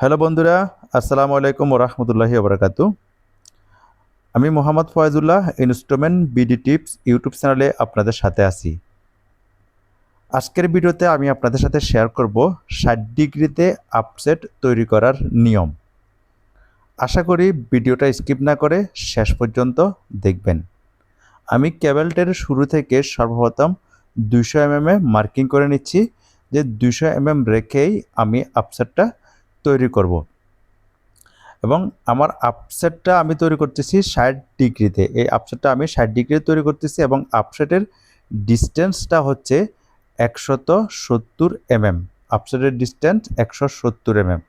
Hello বন্ধুরা, আসসালামু আলাইকুম রহমতুল্লাহি ওবরাকাতু। আমি Mohammad Faizullah, instrument BD tips YouTube চ্যানেলে আপনাদের সাথে আছি। আজকের ভিডিওতে আমি আপনাদের সাথে শেয়ার করব ষাট ডিগ্রিতে আপসেট তৈরি করার নিয়ম। আশা করি ভিডিওটা স্কিপ না করে শেষ পর্যন্ত দেখবেন। আমি কেবলটের শুরু থেকে সর্বপ্রথম দুশো এমএম মার্কিং করে নিচ্ছি। যে দুশো এমএম রেখেই আমি আপসেটটা তৈরি করব। এবং আমার আপসেটটা আমি তৈরি করতেছি ষাট ডিগ্রিতে। এই আপসেটটা আমি ষাট ডিগ্রিতে তৈরি করতেছি এবং আপসেটের ডিস্টেন্সটা হচ্ছে একশত সত্তর এমএম। আপসেটের ডিস্টেন্স একশো সত্তর এমএম।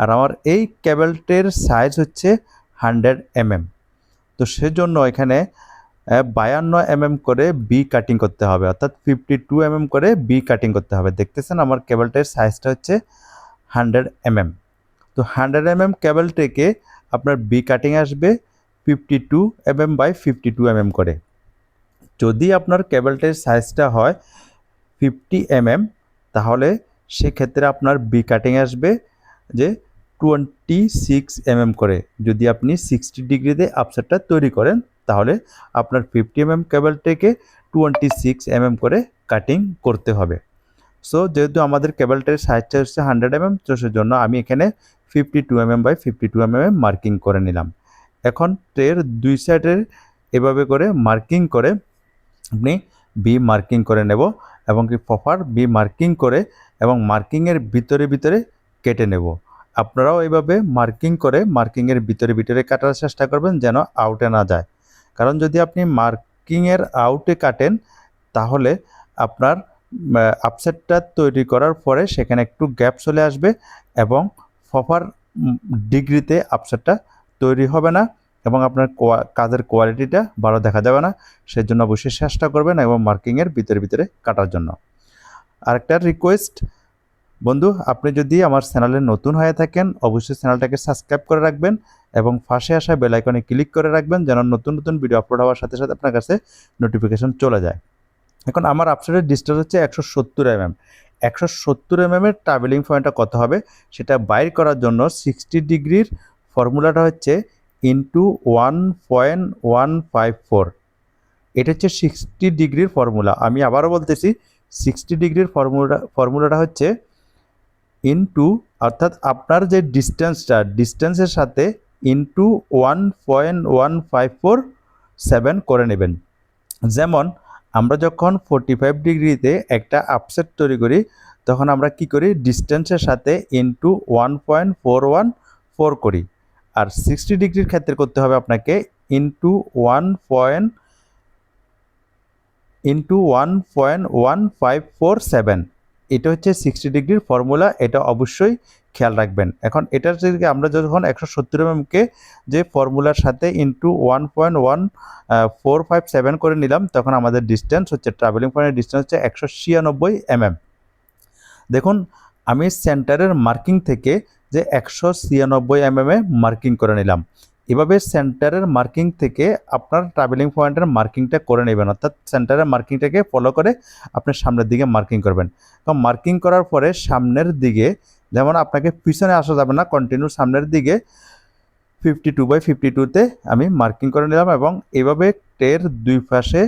আর আমার এই কেবলটের সাইজ হচ্ছে হান্ড্রেড এমএম। তো সেজন্য এখানে বায়ান্ন এমএম করে বি কাটিং করতে হবে। অর্থাৎ ফিফটি টু এমএম করে বি কাটিং করতে হবে। দেখতেছেন আমার কেবলটের সাইজটা হচ্ছে হান্ড্রেড এমএম। তো হান্ড্রেড এমএম কেবল থেকে আপনার বি কাটিং আসবে fifty two mm by fifty two mm করে। যদি আপনার কেবলটের সাইজটা হয় ফিফটি এমএম, তাহলে সেক্ষেত্রে আপনার বি কাটিং আসবে যে টোয়েন্টি সিক্স এমএম করে। যদি আপনি সিক্সটি ডিগ্রিতে আপসেটটা তৈরি করেন, তাহলে আপনার ফিফটি এমএম কেবল থেকে টোয়েন্টি সিক্স এমএম করে কাটিং করতে হবে। সো যেহেতু আমাদের কেবলটার সাইজটা হচ্ছে হান্ড্রেড এমএম তো সেজন্য আমি এখানে fifty two mm by fifty two M M mm marking করে নিলাম। এখন ট্রের দুই সাইডের এভাবে করে মার্কিং করে আপনি বি মার্কিং করে নেব এবং কি প্রপার বি মার্কিং করে এবং মার্কিংয়ের ভিতরে ভিতরে কেটে নেব। আপনারাও এইভাবে মার্কিং করে মার্কিংয়ের ভিতরে ভিতরে কাটার চেষ্টা করবেন যেন আউটে না যায়। কারণ যদি আপনি মার্কিংয়ের আউটে কাটেন, তাহলে আপনার আপসেটটা তৈরি করার পরে সেখানে একটু গ্যাপ চলে আসবে এবং প্রপার ডিগ্রিতে আপসেটটা তৈরি হবে না এবং আপনার কাজের কোয়ালিটিটা ভালো দেখা যাবে না। সেজন্য অবশ্যই চেষ্টা করবেন এবং মার্কিংয়ের ভিতরে ভিতরে কাটার জন্য। আরেকটা রিকোয়েস্ট বন্ধু, আপনি যদি আমার চ্যানেলে নতুন হয়ে থাকেন, অবশ্যই চ্যানেলটাকে সাবস্ক্রাইব করে রাখবেন এবং পাশে আসা বেল আইকনে ক্লিক করে রাখবেন যেন নতুন নতুন ভিডিও আপলোড হওয়ার সাথে সাথে আপনার কাছে নোটিফিকেশন চলে যায়। এখন আমার আপসাইডের ডিস্টেন্স হচ্ছে একশো সত্তর এমএম একশো সত্তর এমএম এর ট্রাভেলিং পয়েন্টটা কত হবে? সেটা বাইর করার জন্য সিক্সটি ডিগ্রির ফর্মুলাটা হচ্ছে into one point one five four এটা হচ্ছে সিক্সটি ডিগ্রির ফর্মুলা আমি আবারও বলতেছি সিক্সটি ডিগ্রির ফর্মুলা ফর্মুলাটা হচ্ছে ইন্টু অর্থাৎ আপনার যে ডিস্টেন্সটা ডিস্টেন্সের সাথে into one point one five four seven করে নেবেন। যেমন আমরা যখন ফোর্টি ফাইভ ডিগ্রিতে একটা আপসেট তৈরি করি, তখন আমরা কি করি? ডিস্টেন্সের সাথে into one point four one four করি। আর সিক্সটি ডিগ্রির ক্ষেত্রে করতে হবে আপনাকে into one point into one point one five four seven এটা হচ্ছে সিক্সটি ডিগ্রির ফর্মুলা এটা অবশ্যই খেয়াল রাখবেন। এখন এটার যদি আমরা যখন একশো সত্তর এমএমকে যে ফর্মুলার সাথে into one point one four five seven করে নিলাম, তখন আমাদের ডিস্টেন্স হচ্ছে ট্রাভেলিং পয়েন্টের ডিস্টেন্স হচ্ছে একশো ছিয়ানব্বই এমএম দেখুন, আমি সেন্টারের মার্কিং থেকে যে একশো ছিয়ানব্বই এমএম এ মার্কিং করে নিলাম। এভাবে সেন্টারের মার্কিং থেকে আপনার ট্রাভেলিং পয়েন্টের মার্কিংটা করে নেবেন। অর্থাৎ সেন্টারের মার্কিংটাকে ফলো করে আপনি সামনের দিকে মার্কিং করবেন। তো মার্কিং করার পরে সামনের দিকে যেমন আপনাকে পিছনে আসা যাবে না কন্টিনিউ সামনের দিকে ফিফটি টু বাই ফিফটি টুতে আমি মার্কিং করে নিলাম এবং এভাবে টের দুই পাশে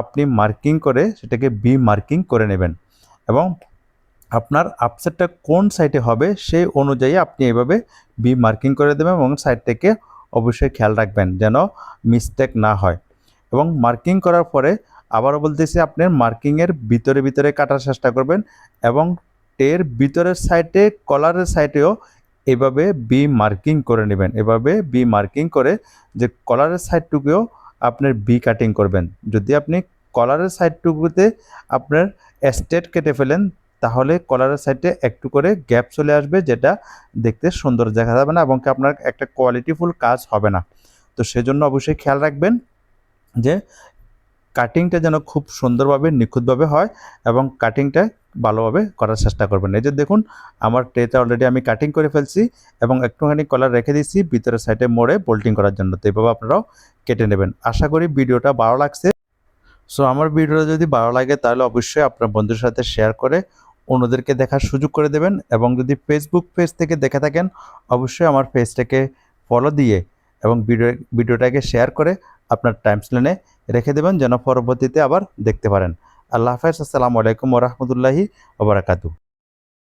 আপনি মার্কিং করে সেটাকে বি মার্কিং করে নেবেন এবং আপনার আপসেটটা কোন সাইডে হবে সেই অনুযায়ী আপনি এভাবে বি মার্কিং করে দেবেন এবং সাইড থেকে অবশ্যই খেয়াল রাখবেন যেন মিস্টেক না হয়। এবং মার্কিং করার পরে আবারও বলতেছি আপনার মার্কিংয়ের ভিতরে ভিতরে কাটার চেষ্টা করবেন এবং টের ভিতরের সাইডে কলারের সাইডেও এভাবে বি মার্কিং করে নেবেন। এভাবে বি মার্কিং করে যে কলারের সাইডটুকুও আপনার বি কাটিং করবেন। যদি আপনি কলারের সাইডটুকুতে আপনার স্টেট কেটে ফেলেন তাহলে কলারের সাইডে একটু করে গ্যাপ চলে আসবে যেটা দেখতে সুন্দর দেখা যাবে না এবং আপনার একটা কোয়ালিটিফুল কাজ হবে না। তো সেজন্য অবশ্যই খেয়াল রাখবেন যে কাটিংটা যেন খুব সুন্দরভাবে, নিখুঁতভাবে হয় এবং কাটিংটা ভালোভাবে করার চেষ্টা করবেন। এই যে দেখুন, আমার ট্রেতে অলরেডি আমি কাটিং করে ফেলছি এবং একটুখানি কলার রেখে দিচ্ছি ভিতরের সাইডে মোড়ে বোল্টিং করার জন্য। তো এইভাবে আপনারাও কেটে নেবেন। আশা করি ভিডিওটা ভালো লাগছে। সো আমার ভিডিওটা যদি ভালো লাগে তাহলে অবশ্যই আপনার বন্ধুর সাথে শেয়ার করে অন্যদেরকে দেখার সুযোগ করে দেবেন এবং যদি ফেসবুক পেজ থেকে দেখে থাকেন, অবশ্যই আমার পেজটাকে ফলো দিয়ে এবং ভিডিও ভিডিওটাকে শেয়ার করে আপনার টাইম স্ল্যানে রেখে দেবেন যেন পরবর্তীতে আবার দেখতে পারেন। আল্লাহ হাফেজ, আসসালামু আলাইকুম ওরহমতুল্লাহি ওবরাকাতু